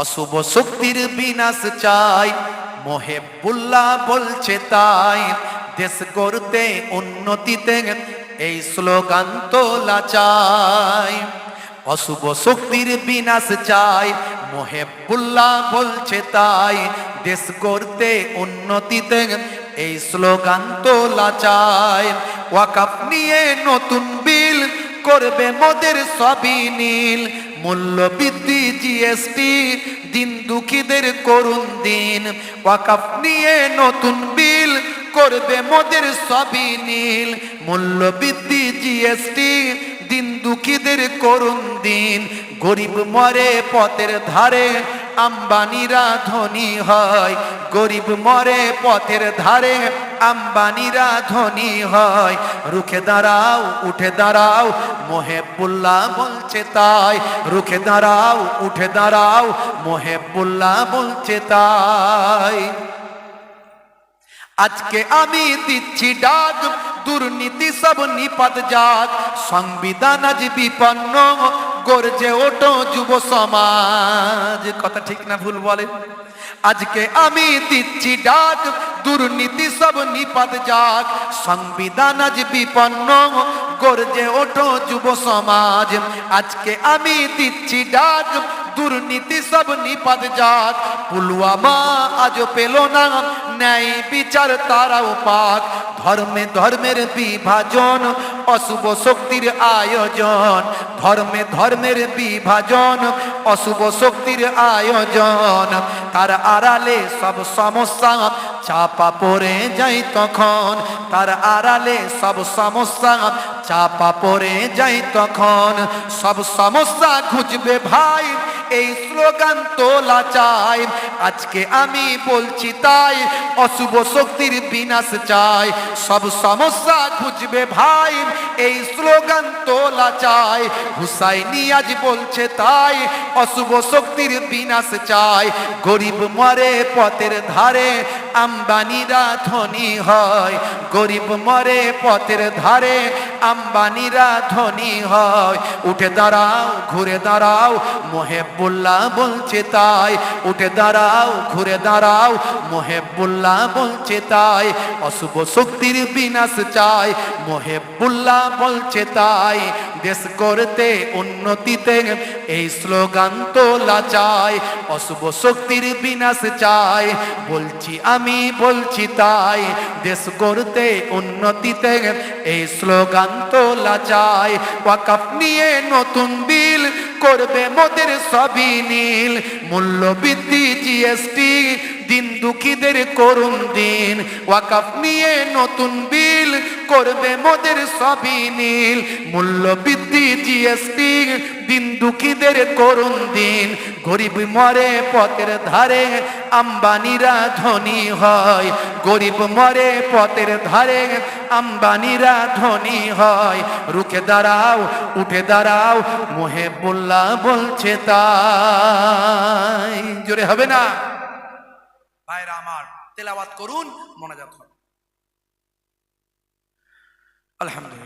অশুভ শক্তির বিনাশ চাই। মোহেবুল্লাহ বলছে তাই, দেশ করতে উন্নতিতে এই স্লোগান তোলা চাই। অশুভ শক্তির বিনাশ চাই, মোহেবুল্লাহ বলছে তাই, দেশ করতে উন্নতিতে এই স্লোগান তোলা চাই। ওয়াকাপ নিয়ে নতুন বিল, করবে মোদের সবই নীল। মূল্য বৃদ্ধি জিএসটি দিন দুঃখীদের করুন দিন। ওয়াকাপ নিয়ে নতুন বিল, করবে মোদের সবই নীল। মূল্য বৃদ্ধি জিএসটি দিন দুঃখীদের করুন দিন। গরিব মরে পথের ধারে আম্বানিরা ধনী হয়, গরিব মরে পথের ধারে আম্বানিরা ধনী হয়। রুখে দাঁড়াও, উঠে দাঁড়াও, মোহেবুল্লাহ বলছে তাই। রুখে দাঁড়াও, উঠে দাঁড়াও, মোহেবুল্লাহ বলছে তাই। আজকে আমি দিচ্ছি ডাক, দুর্নীতি সব নিপাত যাক। সংবিধান আজ বিপন্ন গর্জে ওটো যুব সমাজ। কথা ঠিক না ভুল বলে। আজকে আমি দিচ্ছি ডাক, দুর্নীতি সব নিপাত যাক। সংবিধান আজ বিপন্ন, গর্জে ওটো যুব সমাজ। আজকে আমি দিচ্ছি ডাক দুর্নীতি সব নিপাত যাক পুলওয়ামা আজ পেল না, ন্যায় বিচার তারাও পাক। ধর্মে ধর্মের বিভাজন, অশুভ শক্তির আয়োজন। ধর্মে ধর্মের বিভাজন, অশুভ শক্তির আয়োজন। তার আড়ালে সব সমস্যা চাপা পড়ে যায় তখন। তার আড়ালে সব সমস্যা চাপা পড়ে যায় তখন। সব সমস্যা খুঁজবে ভাই এই স্লোগান তোলা চাই। আজকে আমি বলছি তাই, অশুভ শক্তির বিনাশ চাই। সব সমস্যা খুঁজবে ভাই। এই স্লোগান তোলা চাই। হুসাইনি আজ বলছে তাই, অশুভ শক্তির বিনাশ চাই। গরিব মরে পথের ধারে, আম্বানিরা ধনী হয়। গরিব মরে পথের ধারে, আম্বানিরা ধনী হয়। উঠে দাঁড়াও, ঘুরে দাঁড়াও, মোহেবুল্লাহ বলছে তাই। উঠে দাঁড়াও, ঘুরে দাঁড়াও, মোহেবুল্লাহ বলছে তাই। অশুভ শক্তির বিনাশ চাই, মোহেবুল্লাহ বলছে তাই। দেশ করতে উন্নতিতে এই স্লোগান তোলা চাই অশুভ শক্তির বিনাশ চাই বলছি আমি, বলছি তাই। দেশ করতে উন্নতিতে এই স্লোগান তোলা চাই ওয়াকাফ নিয়ে নতুন বিল করবে মোদের সবই নীল। মূল্য বৃদ্ধি জিএসটি, দিন দুঃখীদের করুন দিন। ওয়াকাফ নিয়ে নতুন বিল করবে মোদের সবই নীল। মূল্য বৃদ্ধি জিএসটি দিন দুঃখীদের করুন দিন। গরিব মরে পথের ধারে আম্বানিরা ধনী হয়। গরিব মরে পথের ধারে আম্বানিরা ধনী হয়। রুখে দাঁড়াও, উঠে দাঁড়াও মোহে বললা বলছে তাই। জোরে হবে না? ভাইরা আমার, তেলাওয়াত করুন মনোজাত الحمد لله.